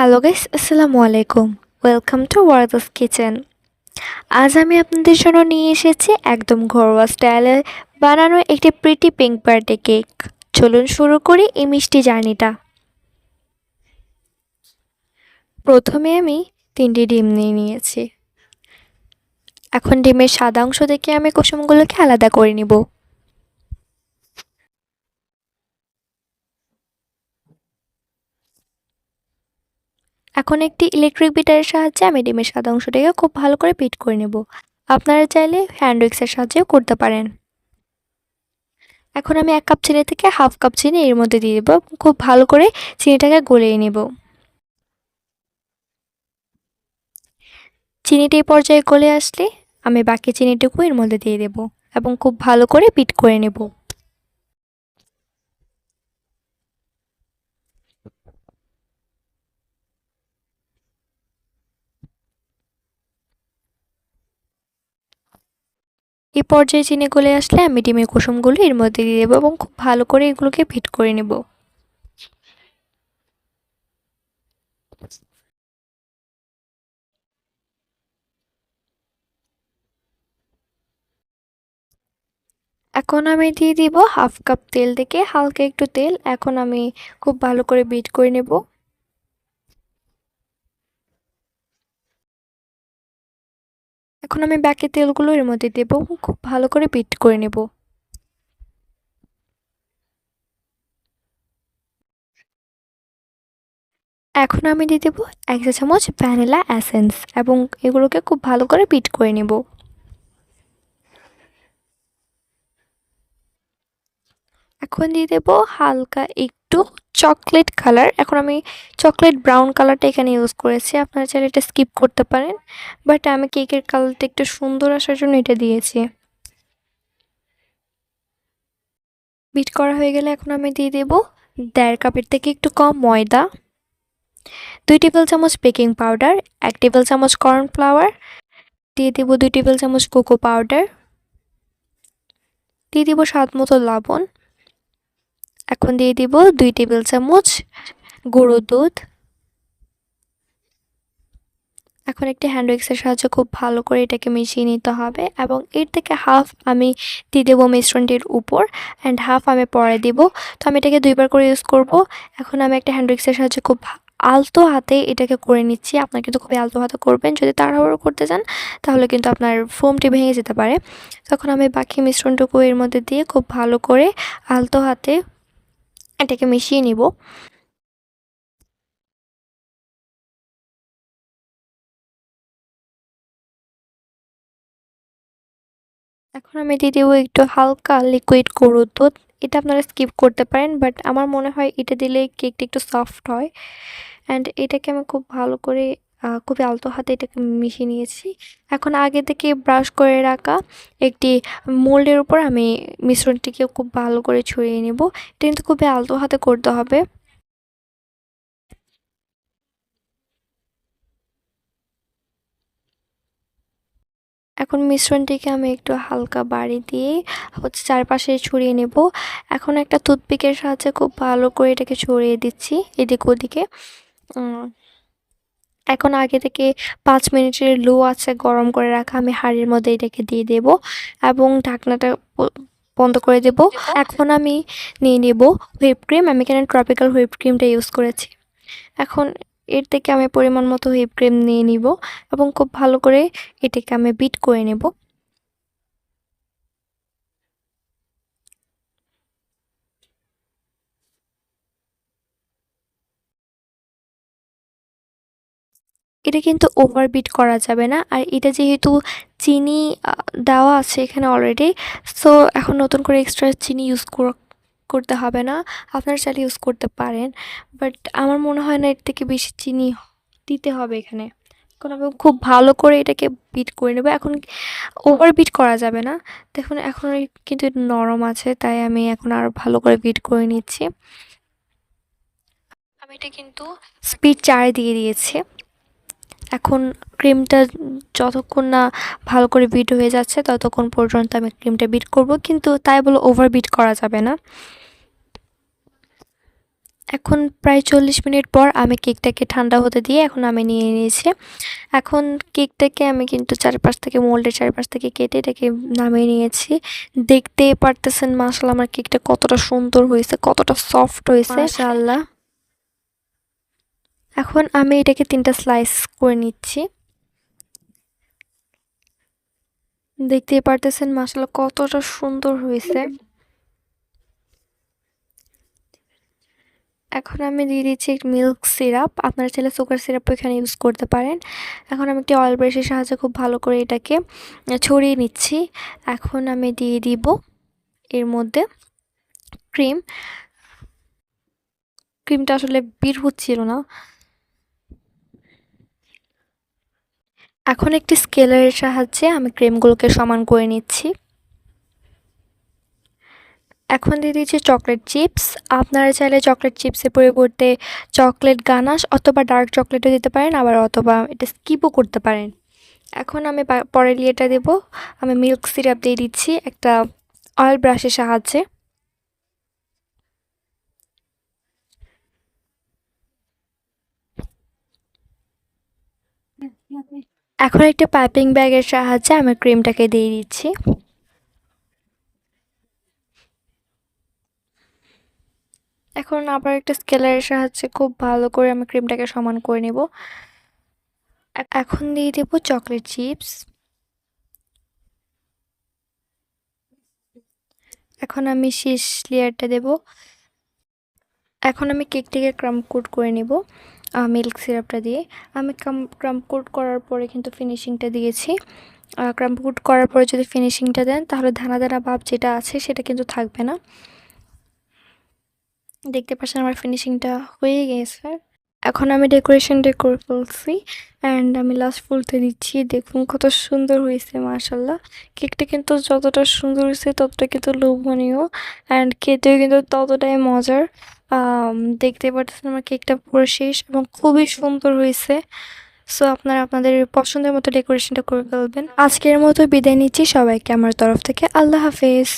Hello guys আসসালামু আলাইকুম welcome to ওয়ার্দাস kitchen আজ আমি আপনাদের জন্য নিয়ে এসেছি একদম ঘরোয়া স্টাইলে বানানো একটি প্রিটি পিঙ্ক বার্থডে কেক চলুন শুরু করি এই মিষ্টি জার্নিটা। প্রথমে আমি তিনটি ডিম নিয়ে নিয়েছি। এখন ডিমের সাদা অংশ থেকে আমি কুসুমগুলোকে আলাদা করে নিব। এখন একটি ইলেকট্রিক বিটারের সাহায্যে আমি ডিমের সাদা অংশটাকে খুব ভালো করে পিট করে নেব। আপনারা চাইলে হ্যান্ড উইক্সের সাহায্যেও করতে পারেন। এখন আমি এক কাপ চিনি থেকে হাফ কাপ চিনি এর মধ্যে দিয়ে দেবো। খুব ভালো করে চিনিটাকে গলিয়ে নেব। চিনিটি পর্যায়ে গলে আসলে আমি বাকি চিনিটুকু এর মধ্যে দিয়ে দেব এবং খুব ভালো করে পিট করে নেব। এই পর্যায়ে চিনি গলে আসলে আমি ডিমের কুসুমগুলো এর মধ্যে দিয়ে দেবো এবং খুব ভালো করে এগুলোকে ফিট করে নেব। এখন আমি দিয়ে দিব হাফ কাপ তেল থেকে হালকা একটু তেল। এখন আমি খুব ভালো করে বিট করে নেব। এখন আমি বাকি তেলগুলো এর মধ্যে দেবো, খুব ভালো করে বিট করে নেব। এখন আমি দিয়ে দেবো এক চা চামচ ভ্যানিলা অ্যাসেন্স এবং এগুলোকে খুব ভালো করে বিট করে নেব। এখন দিয়ে দেবো হালকা একটু চকলেট কালার এখন আমি চকলেট ব্রাউন কালারটা এখানে ইউজ করেছি। আপনারা চাইলে এটা স্কিপ করতে পারেন। বাট আমি কেকের কালারটা একটু সুন্দর আসার জন্য এটা দিয়েছি। বিট করা হয়ে গেলে এখন আমি দিয়ে দেব দেড় কাপের থেকে একটু কম ময়দা। দুই টেবিল চামচ বেকিং পাউডার এক টেবিল চামচ কর্নফ্লাওয়ার দিয়ে দেবো দুই টেবিল চামচ কোকো পাউডার দিয়ে দিব স্বাদ মতো লবণ। এখন দিয়ে দিব দুই টেবিল চামচ গুঁড়ো দুধ। এখন একটি হ্যান্ড উইক্সের সাহায্যে খুব ভালো করে এটাকে মিশিয়ে নিতে হবে এবং এর থেকে হাফ আমি দিয়ে দেবো মিশ্রণটির উপর অ্যান্ড হাফ আমি পরে দিব। তো আমি এটাকে দুইবার করে ইউজ করব। এখন আমি একটা হ্যান্ড উইক্সের সাহায্যে খুব আলতো হাতে এটাকে করে নিচ্ছি। আপনার কিন্তু খুবই আলতো হাতে করবেন। যদি তাড়াহুড়ো করতে চান, তাহলে কিন্তু আপনার ফোমটি ভেঙে যেতে পারে। তখন আমি বাকি মিশ্রণটুকু এর মধ্যে দিয়ে খুব ভালো করে আলতো হাতে এটাকে মিশিয়ে নিব। এখন আমি দিয়ে দেবো একটু হালকা লিকুইড গরুর দুধ। এটা আপনারা স্কিপ করতে পারেন বাট আমার মনে হয় এটা দিলে কেকটা একটু সফট হয়। অ্যান্ড এটাকে আমি খুব ভালো করে খুবই আলতো হাতে এটাকে মিশিয়ে নিয়েছি। এখন আগে থেকে ব্রাশ করে রাখা একটি মোল্ডের উপর আমি মিশ্রণটিকে খুব ভালো করে ছড়িয়ে নেব। এটা কিন্তু খুবই আলতো হাতে করতে হবে। এখন মিশ্রণটিকে আমি একটু হালকা বাড়ি দিয়ে হচ্ছে চারপাশে ছড়িয়ে নেব। এখন একটা টুথপিকের সাহায্যে খুব ভালো করে এটাকে ছড়িয়ে দিচ্ছি এদিক ওদিকে। এখন আগে থেকে পাঁচ মিনিটের লো আছে গরম করে রাখা। আমি হাঁড়ির মধ্যে এটাকে দিয়ে দেব এবং ঢাকনাটা বন্ধ করে দেব। এখন আমি নিয়ে নেব হুইপ ক্রিম। আমি এখানে ট্রপিক্যাল হুইপ ক্রিমটা ইউজ করেছি। এখন এর থেকে আমি পরিমাণ মতো হুইপ ক্রিম নিয়ে নিব এবং খুব ভালো করে এটাকে আমি বিট করে নেব। এটা কিন্তু ওভারবিট করা যাবে না। আর এটা যেহেতু চিনি দেওয়া আছে এখানে অলরেডি সো এখন নতুন করে এক্সট্রা চিনি ইউজ করতে হবে না। আপনারা চাইলে ইউজ করতে পারেন বাট আমার মনে হয় না এর থেকে বেশি চিনি দিতে হবে এখানে। এখন আমি খুব ভালো করে এটাকে বিট করে নেব। এখন ওভার বিট করা যাবে না। দেখুন, এখন কিন্তু নরম আছে, তাই আমি এখন আর ভালো করে বিট করে নিচ্ছি। আমি এটা কিন্তু স্পিড চারে দিয়ে দিয়েছি। এখন ক্রিমটা যতক্ষণ না ভালো করে বিট হয়ে যাচ্ছে, ততক্ষণ পর্যন্ত আমি ক্রিমটা বিট করব। কিন্তু তাই বলে ওভার বিট করা যাবে না। এখন প্রায় চল্লিশ মিনিট পর আমি কেকটাকে ঠান্ডা হতে দিয়ে এখন আমি নিয়ে নিয়েছি। এখন কেকটাকে আমি কিন্তু চারপাশ থেকে মোল্ডের চারপাশ থেকে কেটে এটাকে নামিয়ে নিয়েছি। দেখতে পারতেছেন মাসাল্লাহ আমার কেকটা কতটা সুন্দর হয়েছে, কতটা সফট হয়েছে। মাশাআল্লাহ। এখন আমি এটাকে তিনটা স্লাইস করে নিচ্ছি। দেখতেই পারতেছেন মাসাল্লাহ কতটা সুন্দর হয়েছে। এখন আমি দিয়ে দিচ্ছি মিল্ক সিরাপ আপনারা চাইলে সুগার সিরাপও এখানে ইউজ করতে পারেন। এখন আমি একটি অয়েল ব্রাশের সাহায্যে খুব ভালো করে এটাকে ছড়িয়ে নিচ্ছি। এখন আমি দিয়ে দিব এর মধ্যে ক্রিম ক্রিমটা আসলে বের হচ্ছিল না। এখন একটি স্কেলারের সাহায্যে আমি ক্রিমগুলোকে সমান করে নিচ্ছি। এখন দিয়ে দিচ্ছি চকলেট চিপস। আপনারা চাইলে চকলেট চিপসের পরিবর্তে চকলেট গানাশ অথবা ডার্ক চকলেটও দিতে পারেন, আবার অথবা এটা স্কিপও করতে পারেন। এখন আমি পরের লিয়েটা দেব। আমি মিল্ক সিরাপ দিয়ে দিচ্ছি একটা অয়েল ব্রাশের সাহায্যে। এখন একটা পাইপিং ব্যাগের সাহায্যে আমি ক্রিমটাকে দিয়ে দিচ্ছি। এখন আবার একটা স্কেলারের সাহায্যে খুব ভালো করে আমি ক্রিমটাকে সমান করে নেব। এখন দিয়ে দেব চকলেট চিপস। এখন আমি শেষ লেয়ারটা দেব। এখন আমি কেকটিকে ক্রাম কোট করে নেব। মিল্ক সিরাপটা দিয়ে। আমি ক্রাম কোট করার পরে কিন্তু ফিনিশিংটা দিয়েছি। ক্রাম কোট করার পরে যদি ফিনিশিংটা দেন, তাহলে ধানা দানা ভাব যেটা আছে, সেটা কিন্তু থাকবে না। দেখতে পাচ্ছেন আমার ফিনিশিংটা হয়ে গেছে। এখন আমি ডেকোরেশনটা করে ফেলছি অ্যান্ড আমি লাস্ট ফুলতে দিচ্ছি। দেখুন কত সুন্দর হয়েছে মার্শাল্লাহ কেকটা কিন্তু যতটা সুন্দর হয়েছে, ততটা কিন্তু লোভনীয় অ্যান্ড খেতেও কিন্তু ততটাই মজার। দেখতে পারতেছেন আমার কেকটা পুরো শেষ এবং খুবই সুন্দর হয়েছে। সো আপনারা আপনাদের পছন্দের মতো ডেকোরেশনটা করে ফেলবেন। আজকের মতো বিদায় নিচ্ছি সবাইকে আমার তরফ থেকে। আল্লাহ হাফেজ।